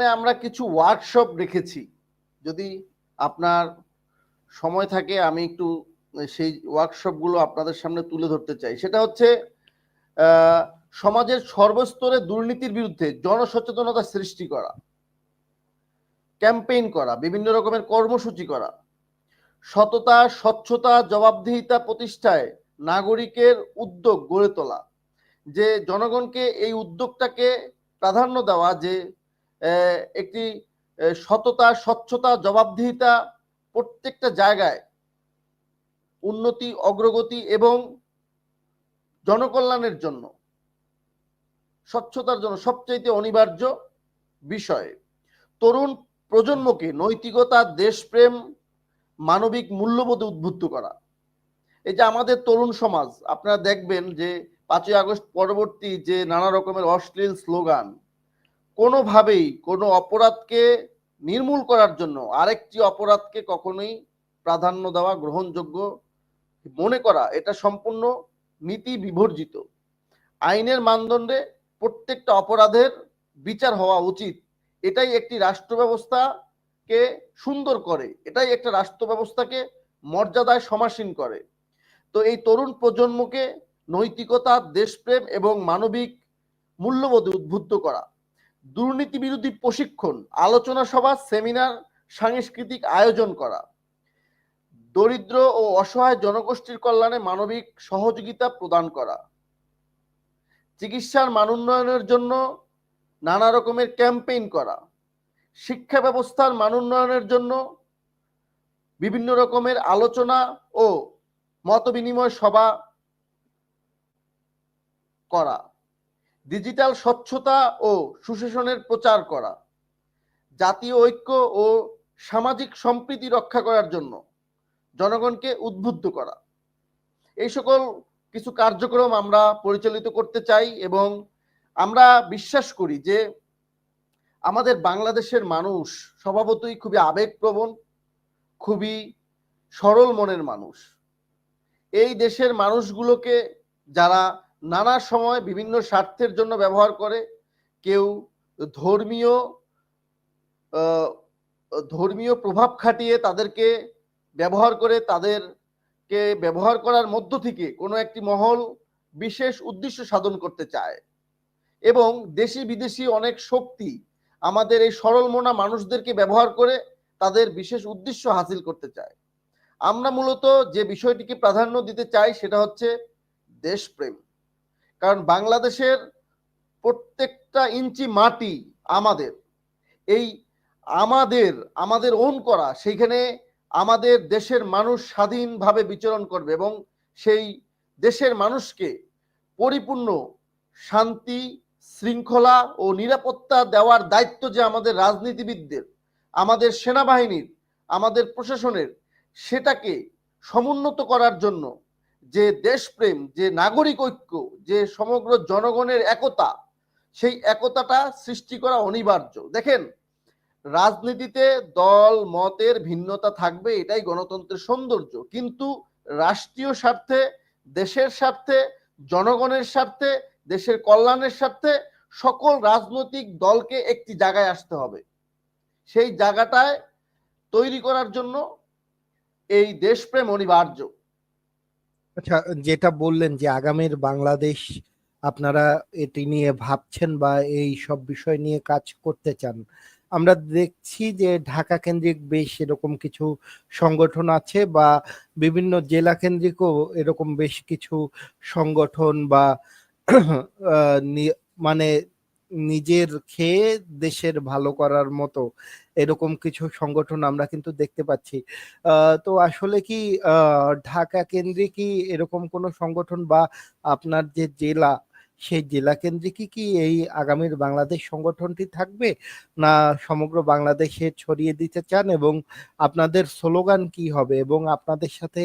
এখানে আমরা কিছু ওয়ার্কশপ রেখেছি। যদি আপনার সময় থাকে, আমি একটু সেই ওয়ার্কশপগুলো আপনাদের সামনে তুলে ধরতে চাই। সেটা হচ্ছে সমাজের সর্বস্তরে দুর্নীতির বিরুদ্ধে জনসচেতনতা সৃষ্টি করা, ক্যাম্পেইন করা, বিভিন্ন রকমের কর্মসূচি করা, সততা, স্বচ্ছতা, জবাবদিহিতা প্রতিষ্ঠায় নাগরিকের উদ্যোগ গড়ে তোলা, যে জনগণকে এই উদ্যোগটাকে প্রাধান্য দেওয়া, যে একটি সততা, স্বচ্ছতা, জবাবদিহিতা প্রত্যেকটা জায়গায় উন্নতি, অগ্রগতি এবং জনকল্যাণের জন্য, স্বচ্ছতার জন্য সবচাইতে অনিবার্য বিষয়। তরুণ প্রজন্মকে নৈতিকতা, দেশপ্রেম, মানবিক মূল্যবোধে উদ্বুদ্ধ করা। এই যে আমাদের তরুণ সমাজ, আপনারা দেখবেন যে পাঁচই আগস্ট পরবর্তী যে নানা রকমের অশ্লীল স্লোগান কোনোভাবেই কোনো অপরাধকে নির্মূল করার জন্য আরেকটি অপরাধকে কখনোই প্রাধান্য দেওয়া গ্রহণযোগ্য মনে করা, এটা সম্পূর্ণ নীতি বিবর্জিত। আইনের মানদণ্ডে প্রত্যেকটা অপরাধের বিচার হওয়া উচিত। এটাই একটি রাষ্ট্র ব্যবস্থাকে সুন্দর করে, এটাই একটা রাষ্ট্র ব্যবস্থাকে মর্যাদায় সমাসীন করে। তো এই তরুণ প্রজন্মকে নৈতিকতা, দেশপ্রেম এবং মানবিক মূল্যবোধে উদ্বুদ্ধ করা। দুর্নীতি বিরোধী প্রশিক্ষণ, আলোচনা সভা, সেমিনার, সাংস্কৃতিক আয়োজন করা। দরিদ্র ও অসহায় জনগোষ্ঠীর কল্যাণে মানবিক সহযোগিতা প্রদান করা। চিকিৎসার মান উন্নয়নের জন্য নানা রকমের ক্যাম্পেইন করা। শিক্ষা ব্যবস্থার মান উন্নয়নের জন্য বিভিন্ন রকমের আলোচনা ও মত বিনিময় সভা করা। ডিজিটাল স্বচ্ছতা ও সুশাসনের প্রচার করা, জাতীয় ঐক্য ও সামাজিক সম্প্রীতি রক্ষা করার জন্য জনগণকে উদ্বুদ্ধ করা। এই সকল কিছু কার্যক্রম আমরা পরিচালিত করতে চাই এবং আমরা বিশ্বাস করি যে আমাদের বাংলাদেশের মানুষ স্বভাবতই খুবই আবেগপ্রবণ, খুবই সরল মনের মানুষ। এই দেশের মানুষগুলোকে যারা নানা সময় বিভিন্ন স্বার্থের জন্য ব্যবহার করে। কেউ ধর্মীয় ধর্মীয় প্রভাব খাটিয়ে তাদেরকে ব্যবহার করে, তাদেরকে ব্যবহার করার মধ্য থেকে কোনো একটি মহল বিশেষ উদ্দেশ্য সাধন করতে চায়। এবং দেশি বিদেশি অনেক শক্তি আমাদের এই সরল মনা মানুষদেরকে ব্যবহার করে তাদের বিশেষ উদ্দেশ্য হাসিল করতে চায়। আমরা মূলত যে বিষয়টিকে প্রাধান্য দিতে চাই সেটা হচ্ছে দেশপ্রেম। কারণ বাংলাদেশের প্রত্যেকটা ইঞ্চি মাটি আমাদের। এই আমাদের আমাদের ওন করা, সেইখানে আমাদের দেশের মানুষ স্বাধীনভাবে বিচরণ করবে এবং সেই দেশের মানুষকে পরিপূর্ণ শান্তি, শৃঙ্খলা ও নিরাপত্তা দেওয়ার দায়িত্ব যে আমাদের রাজনীতিবিদদের, আমাদের সেনাবাহিনীর, আমাদের প্রশাসনের, সেটাকে সমুন্নত করার জন্য যে দেশপ্রেম, যে নাগরিক ঐক্য, যে সমগ্র জনগণের একতা, সেই একতাটা সৃষ্টি করা অনিবার্য। দেখেন, রাজনীতিতে দল, মতের ভিন্নতা থাকবে, এটাই গণতন্ত্রের সৌন্দর্য। কিন্তু রাষ্ট্রীয় স্বার্থে, দেশের স্বার্থে, জনগণের স্বার্থে, দেশের কল্যাণের স্বার্থে সকল রাজনৈতিক দলকে একটি জায়গায় আসতে হবে। সেই জায়গাটায় তৈরি করার জন্য এই দেশপ্রেম অনিবার্য। আচ্ছা যেটা বললেন যে আগামীর বাংলাদেশ, আপনারা এটি নিয়ে ভাবছেন বা এই সব বিষয় নিয়ে কাজ করতে চান, আমরা দেখছি যে ঢাকা কেন্দ্রিক বেশ এরকম কিছু সংগঠন আছে বা বিভিন্ন জেলা কেন্দ্রিকও এরকম বেশ কিছু সংগঠন বা মানে নিজের খেয়ে দেশের ভালো করার মতো এরকম কিছু সংগঠন আমরা কিন্তু দেখতে পাচ্ছি। তো আসলে কি ঢাকা কেন্দ্রে কি এরকম কোনো সংগঠন বা আপনার যে জেলা, সেই জেলা কেন্দ্রিকই কি এই আগামীর বাংলাদেশ সংগঠনটি থাকবে? না সমগ্র বাংলাদেশে ছড়িয়ে দিতে চান এবং আপনাদের স্লোগান কি হবে এবং আপনাদের সাথে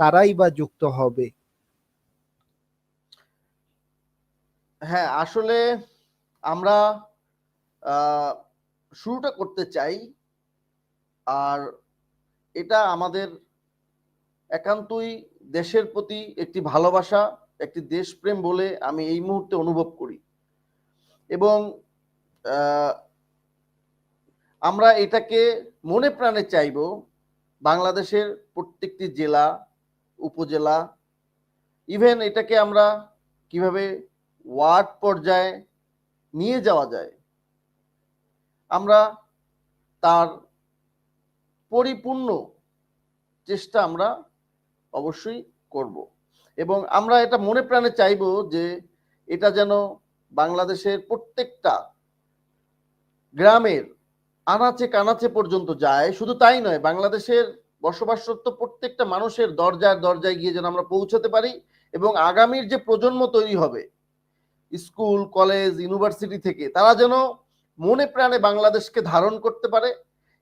কারাই বা যুক্ত হবে? হ্যাঁ আসলে আমরা শুরুটা করতে চাই। আর এটা আমাদের একান্তই দেশের প্রতি একটি ভালোবাসা, একটি দেশপ্রেম বলে আমি এই মুহূর্তে অনুভব করি। এবং আমরা এটাকে মনে প্রাণে চাইব, বাংলাদেশের প্রত্যেকটি জেলা, উপজেলা, ইভেন এটাকে আমরা কীভাবে ওয়ার্ড পর্যায়ে নিয়ে যাওয়া যায়। আমরা তার পরিপূর্ণ চেষ্টা আমরা অবশ্যই করব। এবং আমরা এটা মনে প্রাণে চাইব যে এটা যেন বাংলাদেশের প্রত্যেকটা গ্রামের আনাচে কানাচে পর্যন্ত যায়। শুধু তাই নয়, বাংলাদেশের বসবাসরত প্রত্যেকটা মানুষের দরজায় দরজায় গিয়ে যেন আমরা পৌঁছাতে পারি এবং আগামীর যে প্রজন্ম তৈরি হবে স্কুল, কলেজ, ইউনিভার্সিটি থেকে তারা যেন মনে প্রাণে বাংলাদেশকে ধারণ করতে পারে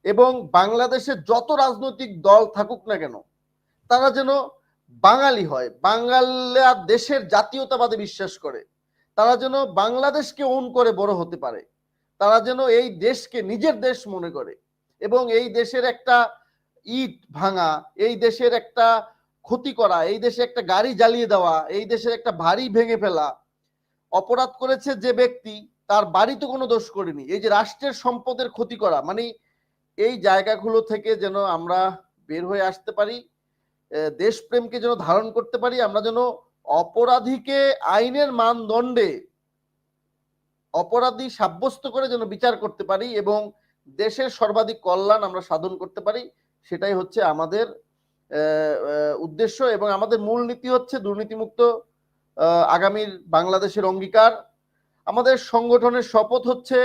এবং বাংলাদেশের যত রাজনৈতিক দল থাকুক না কেন, তারা যেন বাঙালি হয়, বাঙালিরা দেশের জাতীয়তাবাদে বিশ্বাস করে, তারা যেন বাংলাদেশকে ওন করে বড় হতে পারে, তারা যেন এই দেশকে নিজের দেশ মনে করে এবং এই দেশের একটা ইট ভাঙা, এই দেশের একটা ক্ষতি করা, এই দেশে একটা গাড়ি জ্বালিয়ে দেওয়া, এই দেশের একটা ভারী ভেঙে ফেলা অপরাধ করেছে যে ব্যক্তি, তার বাড়ি তো কোনো দোষ করেনি। এই যে রাষ্ট্রের সম্পদের ক্ষতি করা মানে এই জায়গাগুলো থেকে যেন আমরা বের হয়ে আসতে পারি দেশপ্রেমকে যেন ধারণ করতে পারি, আমরা যেন অপরাধীকে আইনের মানদণ্ডে অপরাধী সাব্যস্ত করে যেন বিচার করতে পারি এবং দেশের সর্বাধিক কল্যাণ আমরা সাধন করতে পারি, সেটাই হচ্ছে আমাদের উদ্দেশ্য এবং আমাদের মূল নীতি হচ্ছে দুর্নীতিমুক্ত আগামীর বাংলাদেশের অঙ্গীকার। আমাদের সংগঠনের শপথ হচ্ছে,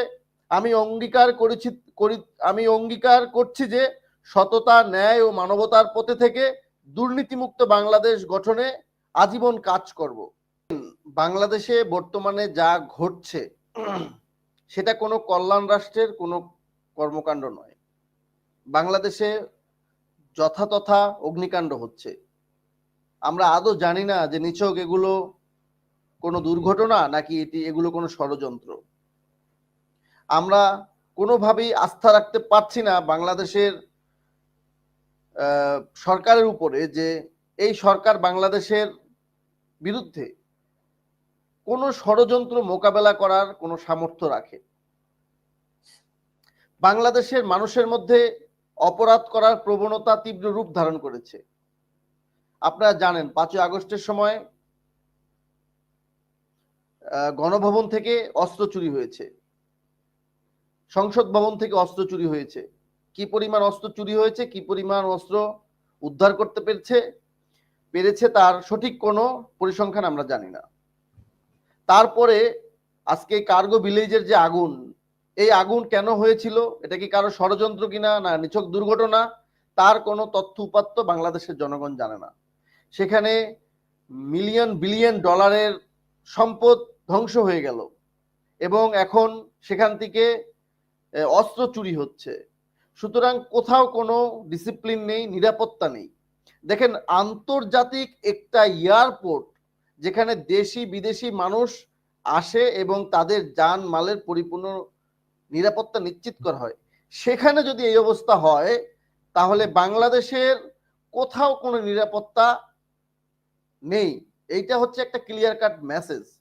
আমি অঙ্গীকার করেছি, করি, আমি অঙ্গীকার করছি যে সততা, ন্যায় ও মানবতার পথে থেকে দুর্নীতিমুক্ত বাংলাদেশ গঠনে আজীবন কাজ করব। বাংলাদেশে বর্তমানে যা ঘটছে, সেটা কোনো কল্যাণ রাষ্ট্রের কোনো কর্মকাণ্ড নয়। বাংলাদেশে যথাতথা অগ্নিকাণ্ড হচ্ছে। আমরা আদৌ জানি না যে নিছক এগুলো কোনো দুর্ঘটনা নাকি এটি, এগুলো কোনো ষড়যন্ত্র? আমরা কোনোভাবেই আস্থা রাখতে পারছি না বাংলাদেশের সরকারের উপরে যে এই সরকার বাংলাদেশের বিরুদ্ধে কোনো ষড়যন্ত্র মোকাবেলা করার কোনো সামর্থ্য রাখে। বাংলাদেশের মানুষের মধ্যে অপরাধ করার প্রবণতা তীব্র রূপ ধারণ করেছে। আপনারা জানেন, পাঁচই আগস্টের সময় গণভবন থেকে অস্ত্র চুরি হয়েছে। সংসদ ভবন থেকে অস্ত্র চুরি হয়েছে। কি পরিমাণ অস্ত্র চুরি হয়েছে, কি পরিমাণ অস্ত্র উদ্ধার করতে পেরেছে পেরেছে তার সঠিক কোনো পরিসংখ্যান আমরা জানি না। তারপরে আজকে কার্গো ভিলেজের যে আগুন, এই আগুন কেন হয়েছিল, এটা কি কারও ষড়যন্ত্র কিনা না নিছক দুর্ঘটনা, তার কোনো তথ্য উপাত্ত বাংলাদেশের জনগণ জানে না। সেখানে মিলিয়ন বিলিয়ন ডলারের সম্পদ ধ্বংস হয়ে গেল। এবং এখন সেখান থেকে অস্ত্র চুরি হচ্ছে। সুতরাং কোথাও কোনো ডিসিপ্লিন নেই, নিরাপত্তা নেই। দেখেন, আন্তর্জাতিক একটা এয়ারপোর্ট যেখানে দেশি, বিদেশি মানুষ আসে এবং তাদের যান মালের পরিপূর্ণ নিরাপত্তা নিশ্চিত করা হয়। সেখানে যদি এই অবস্থা হয়, তাহলে বাংলাদেশের কোথাও কোনো নিরাপত্তা নেই। এইটা হচ্ছে একটা ক্লিয়ার কাট মেসেজ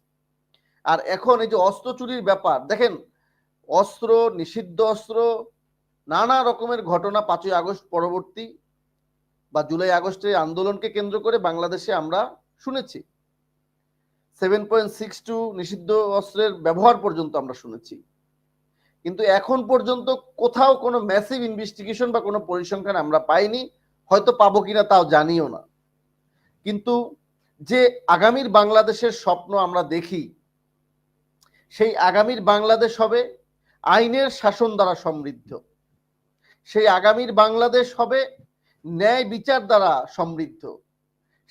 আর এখন এই যে অস্ত্র চুরির ব্যাপার, দেখেন, অস্ত্র, নিষিদ্ধ অস্ত্র, নানা রকমের ঘটনা পাঁচই আগস্ট পরবর্তী বা জুলাই আগস্টের আন্দোলনকে কেন্দ্র করে বাংলাদেশে আমরা শুনেছি। সেভেন পয়েন্ট সিক্স টু নিষিদ্ধ অস্ত্রের ব্যবহার পর্যন্ত আমরা শুনেছি। কিন্তু এখন পর্যন্ত কোথাও কোনো ম্যাসিভ ইনভেস্টিগেশন বা কোনো পরিসংখ্যান আমরা পাইনি, হয়তো পাবো কিনা তাও জানিও না। কিন্তু যে আগামীর বাংলাদেশের স্বপ্ন আমরা দেখি সেই আগামীর বাংলাদেশ হবে আইনের শাসন দ্বারা সমৃদ্ধ। সেই আগামীর বাংলাদেশ হবে ন্যায় বিচার দ্বারা সমৃদ্ধ।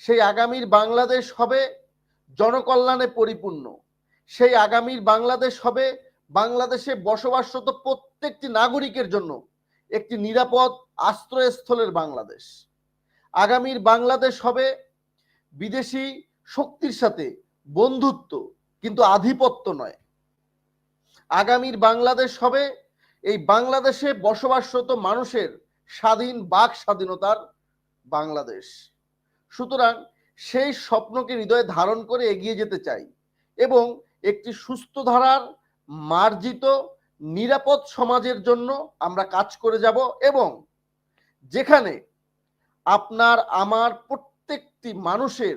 সেই আগামীর বাংলাদেশ হবে জনকল্যাণে পরিপূর্ণ। সেই আগামীর বাংলাদেশ হবে বাংলাদেশে বসবাসরত প্রত্যেকটি নাগরিকের জন্য একটি নিরাপদ আশ্রয়স্থলের বাংলাদেশ। আগামীর বাংলাদেশ হবে বিদেশি শক্তির সাথে বন্ধুত্ব, কিন্তু আধিপত্য নয়। আগামীর বাংলাদেশ হবে। এই বাংলাদেশে বসবাসরত মানুষের স্বাধীন বাক স্বাধীনতার বাংলাদেশ। সুতরাং সেই স্বপ্নকে হৃদয়ে ধারণ করে এগিয়ে যেতে চাই এবং একটি সুস্থ ধারার, মার্জিত, নিরাপদ সমাজের জন্য আমরা কাজ করে যাব এবং যেখানে আপনার, আমার প্রত্যেকটি মানুষের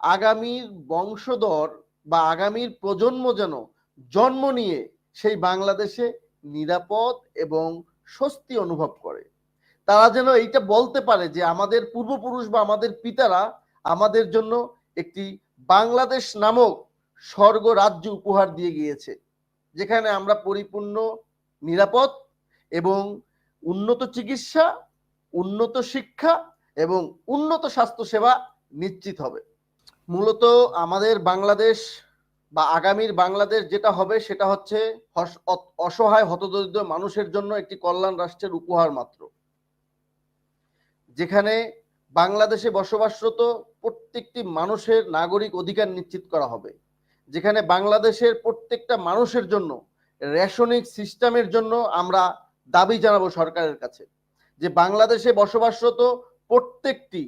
আগামীর বংশধর বা আগামীর প্রজন্ম যেন জন্ম নিয়ে সেই বাংলাদেশে নিরাপদ এবং স্বস্তি অনুভব করে। তারা যেন এইটা বলতে পারে যে আমাদের পূর্বপুরুষ বা আমাদের পিতারা আমাদের জন্য একটি বাংলাদেশ নামক স্বর্গ রাজ্য উপহার দিয়ে গিয়েছে, যেখানে আমরা পরিপূর্ণ, নিরাপদ এবং উন্নত চিকিৎসা, উন্নত শিক্ষা এবং উন্নত স্বাস্থ্যসেবা নিশ্চিত হবে। মূলত আমাদের বাংলাদেশ বা আগামীর বাংলাদেশ যেটা হবে সেটা হচ্ছে অসহায়, হতদরিদ্র মানুষের জন্য একটি কল্যাণ রাষ্ট্রের উপহার মাত্র। যেখানে বাংলাদেশে বসবাসরত প্রত্যেকটি মানুষের নাগরিক অধিকার নিশ্চিত করা হবে। যেখানে বাংলাদেশের প্রত্যেকটা মানুষের জন্য রেশনিক সিস্টেমের জন্য আমরা দাবি জানাব সরকারের কাছে যে বাংলাদেশে বসবাসরত প্রত্যেকটি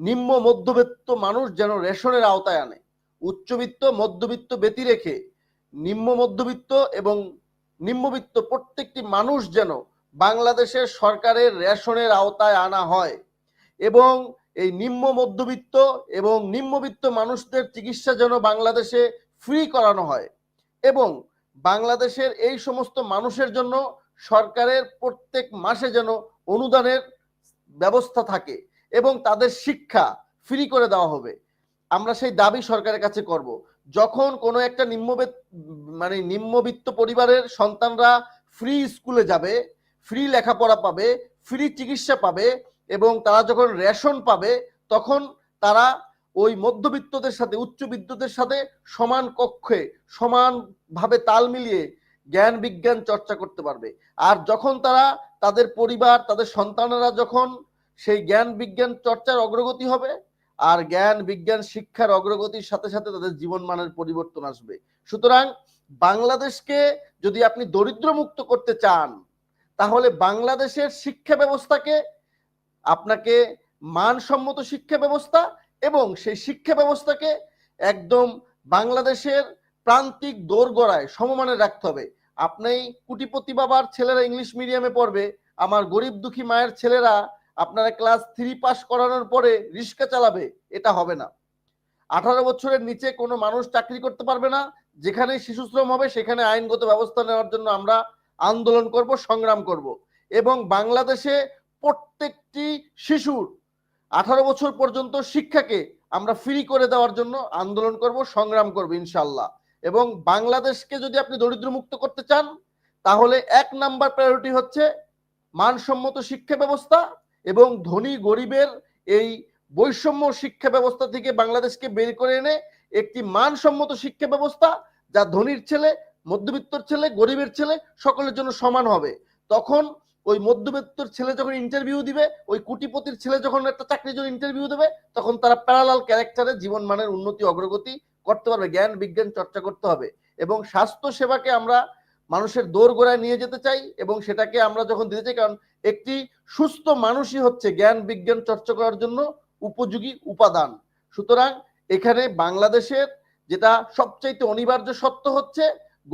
নিম্ন মধ্যবিত্ত মানুষ যেন রেশনের আওতায় আনে। উচ্চবিত্ত, মধ্যবিত্ত ব্যতি রেখে নিম্ন মধ্যবিত্ত এবং নিম্নবিত্ত প্রত্যেকটি মানুষ যেন বাংলাদেশের সরকারের রেশনের আওতায় আনা হয় এবং এই নিম্ন মধ্যবিত্ত এবং নিম্নবিত্ত মানুষদের চিকিৎসা যেন বাংলাদেশে ফ্রি করানো হয় এবং বাংলাদেশের এই সমস্ত মানুষের জন্য সরকারের প্রত্যেক মাসে যেন অনুদানের ব্যবস্থা থাকে এবং তাদের শিক্ষা ফ্রি করে দেওয়া হবে। আমরা সেই দাবি সরকারের কাছে করব। যখন কোনো একটা নিম্নবিত্ত মানে নিম্নবিত্ত পরিবারের সন্তানরা ফ্রি স্কুলে যাবে ফ্রি লেখাপড়া পাবে ফ্রি চিকিৎসা পাবে এবং তারা যখন রেশন পাবে, তখন তারা ওই মধ্যবিত্তদের সাথে উচ্চবিত্তদের সাথে সমান কক্ষে সমানভাবে তাল মিলিয়ে জ্ঞান বিজ্ঞান চর্চা করতে পারবে। আর যখন তারা তাদের পরিবার, তাদের সন্তানেরা যখন সেই জ্ঞান বিজ্ঞান চর্চার অগ্রগতি হবে আর জ্ঞান, বিজ্ঞান, শিক্ষার অগ্রগতির সাথে সাথে তাদের জীবন মানের পরিবর্তন আসবে। সুতরাং বাংলাদেশকে যদি আপনি দরিদ্র মুক্ত করতে চান, তাহলে বাংলাদেশের শিক্ষা ব্যবস্থাকে, আপনাকে মানসম্মত শিক্ষা ব্যবস্থা এবং সেই শিক্ষা ব্যবস্থাকে একদম বাংলাদেশের প্রান্তিক দোরগড়ায় সমমানে রাখতে হবে। আপনি কুটিপতি বাবার ছেলেরা ইংলিশ মিডিয়ামে পড়বে, আমার গরিব দুঃখী মায়ের ছেলেরা আপনারা ক্লাস থ্রি পাস করানোর পরে রিক্সা চালাবে, এটা হবে না। আঠারো বছরের নিচে কোনো মানুষ চাকরি করতে পারবে না, যেখানে শিশু শ্রম হবে সেখানে আইনগত ব্যবস্থা নেওয়ার জন্য আমরা আন্দোলন করব, সংগ্রাম করব। এবং বাংলাদেশে প্রত্যেকটি শিশুর আঠারো বছর পর্যন্ত শিক্ষাকে আমরা ফ্রি করে দেওয়ার জন্য আন্দোলন করব, সংগ্রাম করব ইনশাল্লাহ এবং বাংলাদেশকে যদি আপনি দরিদ্র মুক্ত করতে চান, তাহলে এক নাম্বার প্রায়োরিটি হচ্ছে মানসম্মত শিক্ষা ব্যবস্থা এবং ধনী গরিবের এই বৈষম্য শিক্ষা ব্যবস্থা থেকে বাংলাদেশকে বের করে এনে একটি মানসম্মত শিক্ষা ব্যবস্থা, যা ধনীর ছেলে, মধ্যবিত্তর ছেলে, গরিবের ছেলে সকলের জন্য সমান হবে। তখন ওই মধ্যবিত্তর ছেলে যখন ইন্টারভিউ দিবে, ওই কুটিপতির ছেলে যখন একটা চাকরির জন্য ইন্টারভিউ দেবে, তখন তারা প্যারালাল ক্যারেক্টারে জীবন মানের উন্নতি, অগ্রগতি করতে পারবে। জ্ঞান, বিজ্ঞান চর্চা করতে হবে। এবং স্বাস্থ্য সেবাকে আমরা মানুষের দৌড় গোড়ায় নিয়ে যেতে চাই এবং সেটাকে আমরা যখন দিতে চাই, কারণ একটি সুস্থ মানুষই হচ্ছে জ্ঞান, বিজ্ঞান চর্চা করার জন্য উপযোগী উপাদান। সুতরাং এখানে বাংলাদেশের যেটা সবচাইতে অনিবার্য সত্য হচ্ছে,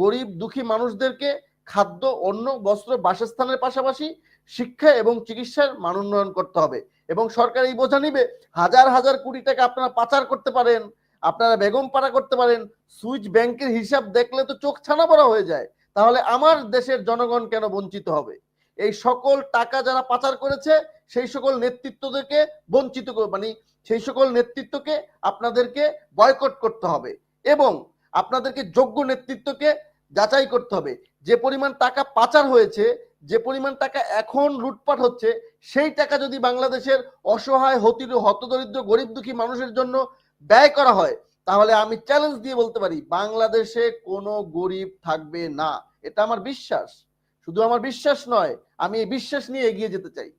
গরিব দুঃখী মানুষদেরকে খাদ্য অন্য বস্ত্র, বাসস্থানের পাশাপাশি শিক্ষা এবং চিকিৎসার মান উন্নয়ন করতে হবে। এবং সরকার এই বোঝা নিবে, হাজার হাজার কোটি টাকা আপনারা পাচার করতে পারেন, আপনারা বেগম পাড়া করতে পারেন, সুইচ ব্যাংকের হিসাব দেখলে তো চোখ ছানা পড়া হয়ে যায়। তাহলে আমার দেশের জনগণ কেন বঞ্চিত হবে? এই সকল টাকা যারা পাচার করেছে, সেই সকল নেতৃত্বদেরকে বঞ্চিত মানে সেই সকল নেতৃত্বকে আপনাদেরকে বয়কট করতে হবে এবং আপনাদেরকে যোগ্য নেতৃত্বকে যাচাই করতে হবে। যে পরিমাণ টাকা পাচার হয়েছে, যে পরিমাণ টাকা এখন লুটপাট হচ্ছে, সেই টাকা যদি বাংলাদেশের অসহায় হতি হতদরিদ্র গরিব দুঃখী মানুষের জন্য ব্যয় করা হয় তাহলে আমি চ্যালেঞ্জ দিয়ে বলতে পারি, বাংলাদেশে কোনো গরিব থাকবে না। এটা আমার বিশ্বাস। শুধু আমার বিশ্বাস নয়, আমি এই বিশ্বাস নিয়ে এগিয়ে যেতে চাই।